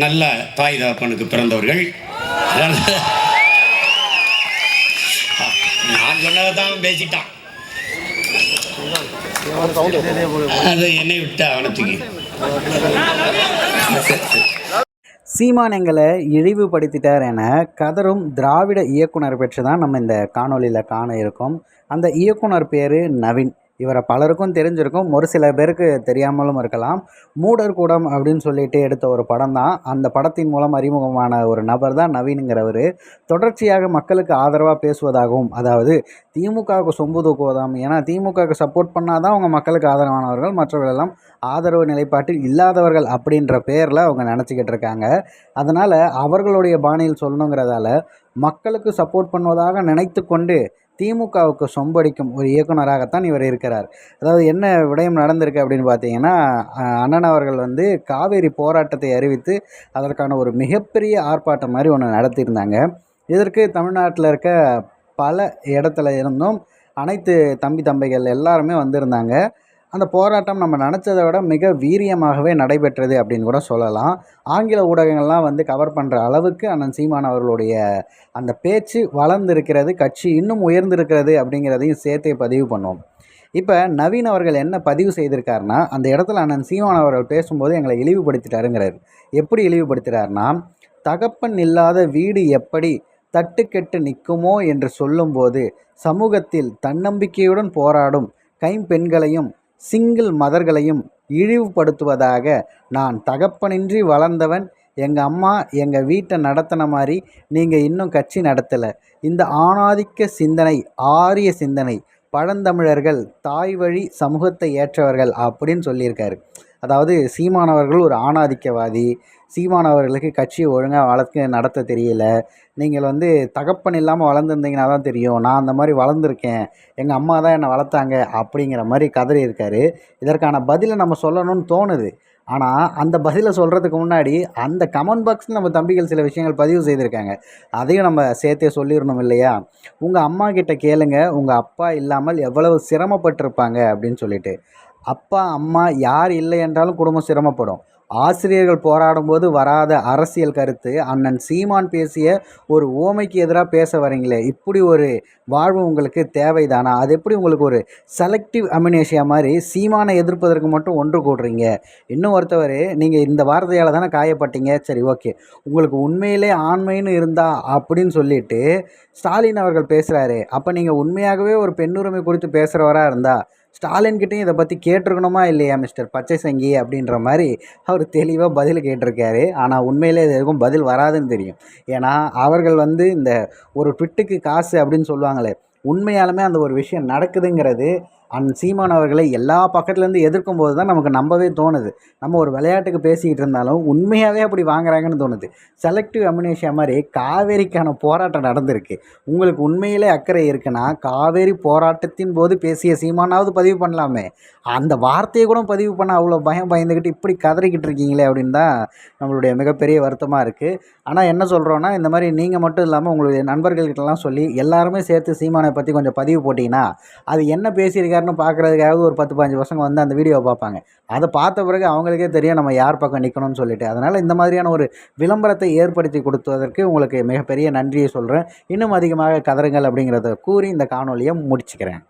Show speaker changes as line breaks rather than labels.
நல்ல தாய் தகப்பனுக்கு பிறந்தவர்கள். நான் சொன்னதை தான் பேசிட்டான். அது என்னை விட்டு அவனத்துக்கு
சீமான் எங்களை இழிவுபடுத்திட்டார் என கதரும் திராவிட இயக்குனர் பெற்று தான் நம்ம இந்த காணொலியில் காண இருக்கோம். அந்த இயக்குனர் பேர் நவீன். இவரை பலருக்கும் தெரிஞ்சிருக்கும். ஒரு சில பேருக்கு தெரியாமலும் இருக்கலாம். மூடர் கூடம் அப்படின்னு சொல்லிட்டு எடுத்த ஒரு படம் தான். அந்த படத்தின் மூலம் அறிமுகமான ஒரு நபர் தான் நவீனுங்கிறவர். தொடர்ச்சியாக மக்களுக்கு ஆதரவாக பேசுவதாகவும் அதாவது திமுகவுக்கு சொம்பு தூக்குவதாம் ஏன்னா திமுகவுக்கு சப்போர்ட் பண்ணால் தான் அவங்க மக்களுக்கு ஆதரவானவர்கள் மற்றவர்கள் எல்லாம் ஆதரவு நிலைப்பாட்டில் இல்லாதவர்கள் அப்படின்ற பேரில் அவங்க நினச்சிக்கிட்டு இருக்காங்க. அதனால் அவர்களுடைய பாணியில் சொல்லணுங்கிறதால மக்களுக்கு சப்போர்ட் பண்ணுவதாக நினைத்து கொண்டு திமுகவுக்கு சொம்படிக்கும் ஒரு இயக்குனராகத்தான் இவர் இருக்கிறார். அதாவது என்ன விடயம் நடந்திருக்கு அப்படின்னு பார்த்தீங்கன்னா அண்ணன் அவர்கள் வந்து காவேரி போராட்டத்தை அறிவித்து அதற்கான ஒரு மிகப்பெரிய ஆர்ப்பாட்டம் மாதிரி ஒன்று நடத்தியிருந்தாங்க. இதற்கு தமிழ்நாட்டில் இருக்க பல இடத்துல இருந்தும் அனைத்து தம்பி தம்பிகள் எல்லாருமே வந்திருந்தாங்க. அந்த போராட்டம் நம்ம நினச்சதை விட மிக வீரியமாகவே நடைபெற்றது அப்படின்னு கூட சொல்லலாம். ஆங்கில ஊடகங்கள்லாம் வந்து கவர் பண்ணுற அளவுக்கு அண்ணன் சீமான் அவர்களுடைய அந்த பேச்சு வளர்ந்திருக்கிறது கட்சி இன்னும் உயர்ந்திருக்கிறது அப்படிங்கிறதையும் சேர்த்தே பதிவு பண்ணுவோம் இப்போ நவீன் அவர்கள் என்ன பதிவு செய்திருக்காருன்னா அந்த இடத்துல அண்ணன் சீமான் அவர்கள் பேசும்போது எங்களை இழிவுபடுத்திட்டாருங்கிறார். எப்படி இழிவுபடுத்துகிறாருன்னா தகப்பன் இல்லாத வீடு எப்படி தட்டுக்கெட்டு நிற்குமோ என்று சொல்லும்போது சமூகத்தில் தன்னம்பிக்கையுடன் போராடும் கைம்பெண்களையும் சிங்கிள் மதர்களையும் இழிவுபடுத்துவதாக நான் தகப்பனின்றி வளர்ந்தவன் எங்கள் அம்மா எங்கள் வீட்டை நடத்தின மாதிரி நீங்கள் இன்னும் கட்சி நடத்தலை. இந்த ஆணாதிக்க சிந்தனை ஆரிய சிந்தனை பழந்தமிழர்கள் தாய் வழி சமூகத்தை ஏற்றவர்கள் அப்படின்னு சொல்லியிருக்காரு. அதாவது சீமானவர்கள் ஒரு ஆணாதிக்கவாதி சீமானவர்களுக்கு கட்சி ஒழுங்காக வளர்க்க நடத்த தெரியல. நீங்கள் வந்து தகப்பன் இல்லாமல் வளர்ந்துருந்தீங்கன்னா தான் தெரியும். நான் அந்த மாதிரி வளர்ந்துருக்கேன். எங்கள் அம்மா தான் என்னை வளர்த்தாங்க அப்படிங்கிற மாதிரி கதறி இருக்காரு இதற்கான பதிலை நம்ம சொல்லணும்னு தோணுது. ஆனால் அந்த பதிலை சொல்கிறதுக்கு முன்னாடி அந்த கமெண்ட் பாக்ஸில் நம்ம தம்பிகள் சில விஷயங்கள் பதிவு செய்திருக்காங்க. அதையும் நம்ம சேர்த்தே சொல்லிடணும் இல்லையா? உங்கள் அம்மா கிட்ட கேளுங்க. உங்கள் அப்பா இல்லாமல் எவ்வளவு சிரமப்பட்டிருப்பாங்க அப்படின்னு சொல்லிட்டு. அப்பா அம்மா யார் இல்லை என்றாலும் குடும்பம் சிரமப்படும். ஆசிரியர்கள் போராடும் போது வராத அரசியல் கருத்து. அண்ணன் சீமான் பேசிய ஒரு ஓமைக்கு எதிராக பேச வரீங்களே இப்படி ஒரு வாழ்வு உங்களுக்கு தேவைதானா? அது எப்படி உங்களுக்கு ஒரு செலக்டிவ் அமினேஷியா மாதிரி சீமானை எதிர்ப்பதற்கு மட்டும் ஒன்று கூடுறீங்க இன்னும் ஒருத்தவர் நீங்கள் இந்த வார்த்தையால் தானே காயப்பட்டீங்க? சரி ஓகே. உங்களுக்கு உண்மையிலே ஆண்மைன்னு இருந்தா அப்படின்னு சொல்லிட்டு ஸ்டாலின் அவர்கள் பேசுகிறாரு அப்போ நீங்கள் உண்மையாகவே ஒரு பெண்ணுரிமை குறித்து பேசுகிறவராக இருந்தா ஸ்டாலின் கிட்டேயும் இதை பற்றி கேட்டிருக்கணுமா இல்லையா மிஸ்டர் பச்சை சங்கி அப்படின்ற மாதிரி அவர் தெளிவாக பதில் கேட்டிருக்காரு. ஆனால் உண்மையிலே இது எதுக்கும் பதில் வராதுன்னு தெரியும். ஏன்னா அவர்கள் வந்து இந்த ஒரு ட்விட்டுக்கு காசு அப்படின்னு சொல்லுவாங்களே உண்மையாலுமே அந்த ஒரு விஷயம் நடக்குதுங்கிறது அந் சீமான் அவர்களை எல்லா பக்கத்துலேருந்து எதிர்க்கும் போது தான் நமக்கு நம்பவே தோணுது. நம்ம ஒரு விளையாட்டுக்கு பேசிக்கிட்டு இருந்தாலும் உண்மையாகவே அப்படி வாங்குறாங்கன்னு தோணுது. செலக்டிவ் அமினேஷியா மாதிரி காவேரிக்கான போராட்டம் நடந்திருக்கு. உங்களுக்கு உண்மையிலே அக்கறை இருக்குன்னா காவேரி போராட்டத்தின் போது பேசிய சீமானாவது பதிவு பண்ணலாமே. அந்த வார்த்தையை கூட பதிவு பண்ண அவ்வளோ பயம் பயந்துக்கிட்டு இப்படி கதறிக்கிட்டு இருக்கீங்களே அப்படின்னு தான் நம்மளுடைய மிகப்பெரிய வருத்தமாக இருக்குது ஆனால் என்ன சொல்கிறோன்னா இந்த மாதிரி நீங்கள் மட்டும் இல்லாமல் உங்களுடைய நண்பர்கள்கிட்டலாம் சொல்லி எல்லாருமே சேர்த்து சீமானை பற்றி கொஞ்சம் பதிவு போட்டிங்கன்னா அது என்ன யாருன்னு பார்க்குறதுக்காவது ஒரு பத்து பதினஞ்சு பசங்க வந்து அந்த வீடியோவை பார்ப்பாங்க. அதை பார்த்த பிறகு அவங்களுக்கே தெரியும் நம்ம யார் பக்கம் நிற்கணும்னு சொல்லிட்டு. அதனால் இந்த மாதிரியான ஒரு விளம்பரத்தை ஏற்படுத்தி கொடுத்ததற்கு உங்களுக்கு மிகப்பெரிய நன்றியை சொல்கிறேன் இன்னும் அதிகமாக கதறுங்கள் அப்படிங்கிறத கூறி இந்த காணொலியை முடிச்சுக்கிறேன்.